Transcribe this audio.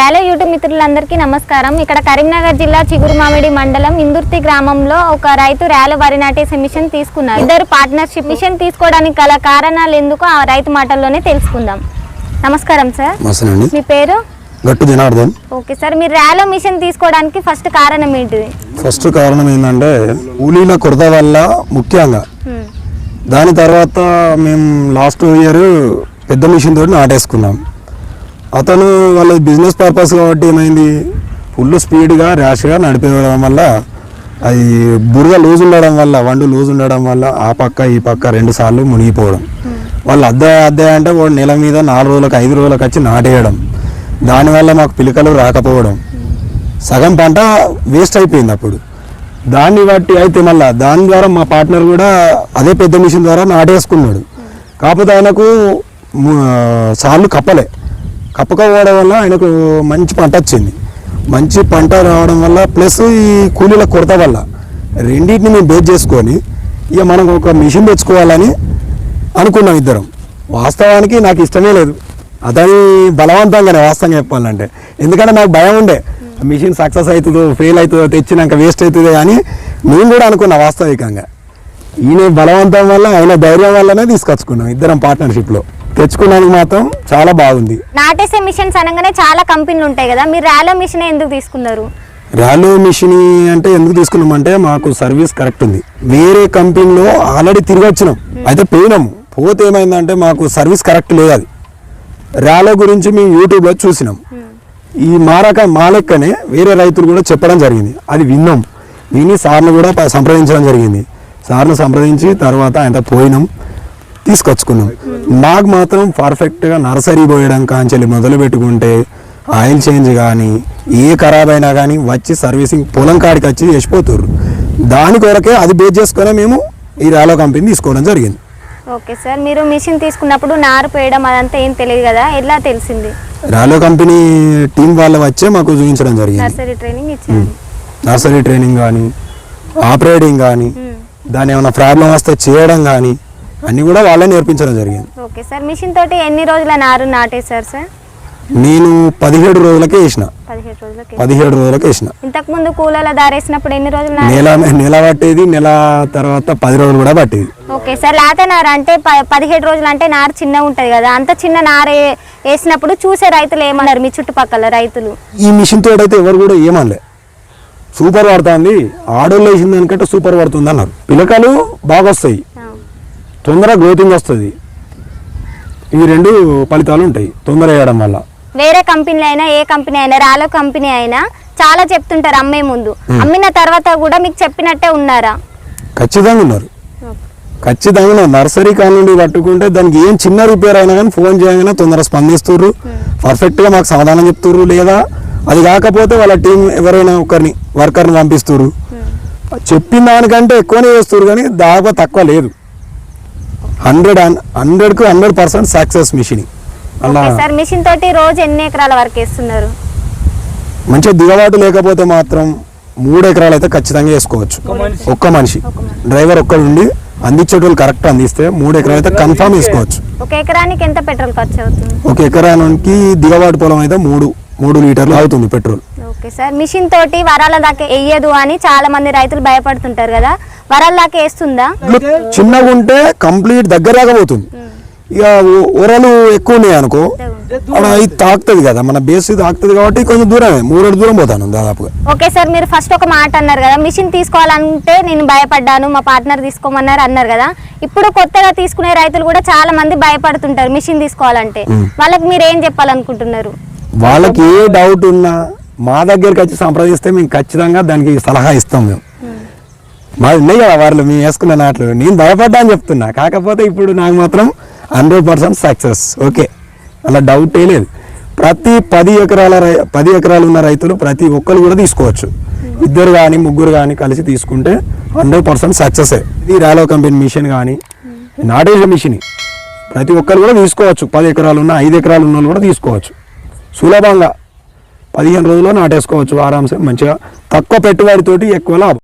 Rally YouTube మిత్రులందరికీ నమస్కారం. ఇక్కడ కరీంనగర్ జిల్లా చిగురుమామిడి మండలం ఇందుర్తి గ్రామంలో ఒక రైతు ర్యాలీ వరి నాటేసే మిషన్ తీసుకున్నారు. ఇద్దరు పార్ట్నర్షిప్ మిషన్ తీసుకోవడానికి గల కారణాలు ఎందుకు ఆ రైతు మాటల్లోనే తెలుసుకుందాం. నమస్కారం సార్. మీ పేరు? గట్టు జనార్దన్. ఓకే సార్ మీరు ర్యాలో మిషన్ తీసుకోవడానికి ఫస్ట్ కారణం ఏంటిది? ఫస్ట్ కారణం ఏంటంటే కూలీల కొరత వల్ల ముఖ్యంగా. దాని తర్వాత మేము లాస్ట్ ఇయర్ పెద్ద మిషన్ తోటి నాటేసుకున్నాం. అతను వాళ్ళ బిజినెస్ పర్పస్ కాబట్టి ఏమైంది? ఫుల్ స్పీడ్గా ర్యాష్గా నడిపేయడం వల్ల అది బురద లూజ్ ఉండడం వల్ల వండు లూజ్ ఉండడం వల్ల ఆ పక్క ఈ పక్క రెండు సార్లు మునిగిపోవడం. వాళ్ళు అద్దె అద్దె అంటే వాడు నెల మీద నాలుగు రోజులకు ఐదు రోజులకు వచ్చి నాటేయడం. దానివల్ల మాకు పిలకలు రాకపోవడం. సగం పంట వేస్ట్ అయిపోయింది అప్పుడు. దాన్ని బట్టి అయితే మళ్ళీ దాని ద్వారా మా పార్ట్నర్ కూడా అదే పెద్ద మిషన్ ద్వారా నాటేసుకున్నాడు. కాకపోతే ఆయనకు సార్లు కప్పలే. కప్పకపోవడం వల్ల ఆయనకు మంచి పంట వచ్చింది. మంచి పంట రావడం వల్ల ప్లస్ ఈ కూలీల కొరత వల్ల రెండింటిని మేము బేస్ చేసుకొని ఇక మనం ఒక మిషన్ తెచ్చుకోవాలని అనుకున్నాం ఇద్దరం. వాస్తవానికి నాకు ఇష్టమే లేదు. అతని బలవంతంగానే వాస్తవంగా చెప్పాలంటే. ఎందుకంటే నాకు భయం ఉండే. మిషన్ సక్సెస్ అవుతుందో ఫెయిల్ అవుతుందో తెచ్చినాక వేస్ట్ అవుతుందో అని నేను కూడా అనుకున్నా వాస్తవికంగా. ఈయన బలవంతం వల్ల ఆయన ధైర్యం వల్లనే తీసుకొచ్చుకున్నాం ఇద్దరం పార్ట్నర్షిప్లో తెచ్చుకున్నానికి మాత్రం చాలా బాగుంది. నాటేసే మిషన్స్ అనగానే చాలా కంపెనీలు ఉంటాయి కదా మీరు ర్యాలో మిషన్ ఎందుకు తీసుకున్నారు? ర్యాలో మిషన్ అంటే ఎందుకు తీసుకున్నామంటే మాకు సర్వీస్ కరెక్ట్ ఉంది. వేరే కంపెనీలో ఆల్రెడీ తిరిగి వచ్చినాం. అయితే పోయినాము. పోతే ఏమైందంటే మాకు సర్వీస్ కరెక్ట్ లేదు అది. ర్యాలో గురించి మేము యూట్యూబ్లో చూసినాం. ఈ మా రకం మా లెక్కనే వేరే రైతులు కూడా చెప్పడం జరిగింది. అది విన్నాం. విని సార్ని కూడా సంప్రదించడం జరిగింది. సార్ని సంప్రదించి తర్వాత ఆయనతో పోయినాం. తీసుకొచ్చుకున్నాం. నాకు మాత్రం పర్ఫెక్ట్గా నర్సరీ పోయడం కాంచెల్లి మొదలు పెట్టుకుంటే ఆయిల్ చేంజ్ కానీ ఏ ఖరాబ్ అయినా కానీ వచ్చి సర్వీసింగ్ పొలం కాడికి వచ్చి చేసిపోతుర్రు దాని కొరకే అది బేస్ చేసుకొని మేము ఈ ర్యాలో కంపెనీ తీసుకోవడం జరిగింది. ఓకే సార్ మీరు మిషన్ తీసుకున్నప్పుడు నారు పోయడం అదంతా ఏం తెలియదు కదా ఎలా తెలిసింది? ర్యాలో కంపెనీ టీం వాళ్ళు వచ్చే మాకు చూపించడం జరిగింది. నర్సరీ ట్రైనింగ్ ఇచ్చారు. నర్సరీ ట్రైనింగ్ కానీ ఆపరేటింగ్ కానీ. దాని ఏమైనా ప్రాబ్లం వస్తే చేయడం కానీ అన్నీ కూడా వాళ్ళే నేర్పించడం జరిగింది. ఓకే సార్ మిషన్ తోటి ఎన్ని రోజుల నారు నాటేశారు సార్? నేను పదిహేడు రోజులకే వేసిన పదిహేడు రోజులకి. వేసిన ఇంతకు ముందు కూలల దారేసినప్పుడు ఎన్ని రోజులు నారు నెల నెల పట్టేది నెల తర్వాత పది రోజులు కూడా పట్టేది. ఓకే సార్ లేత నారు అంటే పదిహేడు రోజులు అంటే నారు చిన్నగా ఉంటుంది కదా అంత చిన్న నారు వేసినప్పుడు చూసే రైతులు ఏమన్నారు మీ చుట్టుపక్కల రైతులు? ఈ మిషన్ తోడైతే ఎవరు కూడా ఏమనలే. సూపర్ పడుతుంది ఆడోళ్ళు వేసిన దానికంటే సూపర్ పడుతుంది అన్నారు. పిలకలు బాగా వస్తాయి. తొందరగా గ్రోతింగ్ వస్తుంది. ఇవి రెండు ఫలితాలు ఉంటాయి తొందర వేయడం వల్ల. వేరే కంపెనీ అయినా ఏ కంపెనీ అయినా రాలో కంపెనీ అయినా చాలా చెప్తుంటారు అమ్మే ముందు. అమ్మిన తర్వాత కూడా మీకు చెప్పినట్టే ఉన్నారా? ఖచ్చితంగా ఉన్నారు. ఖచ్చితంగా. నర్సరీ కాడ నుండి పట్టుకుంటే దానికి ఏం చిన్న రిపేర్ అయినా కానీ ఫోన్ చేయగానే తొందర స్పందిస్తుర్రు. పర్ఫెక్ట్గా మాకు సమాధానం చెప్తుర్రు లేదా? అది కాకపోతే వాళ్ళ టీం ఎవరైనా ఒకరిని వర్కర్ని పంపిస్తుర్రు. చెప్పిన దానికంటే ఎక్కువనే చేస్తారు కానీ దాదాపు తక్కువ లేదు. హండ్రెడ్ హండ్రెడ్కు హండ్రెడ్ పర్సెంట్ సక్సెస్ మిషన్ అలా సార్ మిషన్ తోటి రోజు ఎన్ని ఎకరాల వరకు వేస్తున్నారు? మంచిగా దిగబాటు లేకపోతే మాత్రం మూడు ఎకరాలు అయితే ఖచ్చితంగా వేసుకోవచ్చు. ఒక్క మనిషి. డ్రైవర్ ఒక్కడు ఉండి అందించేటోళ్ళు కరెక్ట్ అందిస్తే మూడు ఎకరాలు అయితే కన్ఫామ్ వేసుకోవచ్చు. ఒక ఎకరానికి ఎంత పెట్రోల్ ఖర్చు అవుతుంది? ఒక ఎకరానికి దిగబాటు పొలం అయితే మూడు మూడు లీటర్లు అవుతుంది పెట్రోల్. ఓకే సార్ మిషన్ తోటి వరాల దాకా వేయదు అని చాలా మంది రైతులు భయపడుతుంటారు కదా. వరాల దాకా వేస్తుందా? చిన్నగా ఉంటే కంప్లీట్ దగ్గర రాకపోతుంది ఇక ఒరలు ఎక్కువ ఉన్నాయి అనుకో ఇది తాకుతుంది కదా మన బేస్ తాకుతుంది కాబట్టి కొంచెం దూరమే మూడు దూరం పోతాను దాదాపుగా. ఓకే సార్ మీరు ఫస్ట్ ఒక మాట అన్నారు కదా మిషన్ తీసుకోవాలంటే నేను భయపడ్డాను మా పార్ట్నర్ తీసుకోమన్నారు అన్నారు కదా. ఇప్పుడు కొత్తగా తీసుకునే రైతులు కూడా చాలా మంది భయపడుతుంటారు మిషన్ తీసుకోవాలంటే. వాళ్ళకి మీరు ఏం చెప్పాలనుకుంటున్నారు? వాళ్ళకి ఏ డౌట్ ఉన్నా మా దగ్గరికి వచ్చి సంప్రదిస్తే మేము ఖచ్చితంగా దానికి సలహా ఇస్తాం మేము. మాది ఉన్నాయి కదా వాళ్ళు మేము వేసుకున్న నాట్లు నేను భయపడ్డా అని చెప్తున్నా. కాకపోతే ఇప్పుడు నాకు మాత్రం హండ్రెడ్ పర్సెంట్ సక్సెస్ ఓకే అలా డౌటే లేదు. ప్రతి పది ఎకరాల రై పది ఎకరాలు ఉన్న రైతులు ప్రతి ఒక్కరు కూడా తీసుకోవచ్చు. ఇద్దరు కానీ ముగ్గురు కానీ కలిసి తీసుకుంటే హండ్రెడ్ పర్సెంట్ సక్సెసే ఇది రాలో కంపెనీ మిషన్ కానీ నాటేజ్ మిషన్. ప్రతి ఒక్కరు కూడా తీసుకోవచ్చు. పది ఎకరాలు ఉన్న ఐదు ఎకరాలు ఉన్న వాళ్ళు కూడా తీసుకోవచ్చు. సులభంగా పదిహేను రోజుల్లో నాటేసుకోవచ్చు. ఆరాంసే మంచిగా తక్కువ పెట్టుబడితోటి ఎక్కువ లాభం.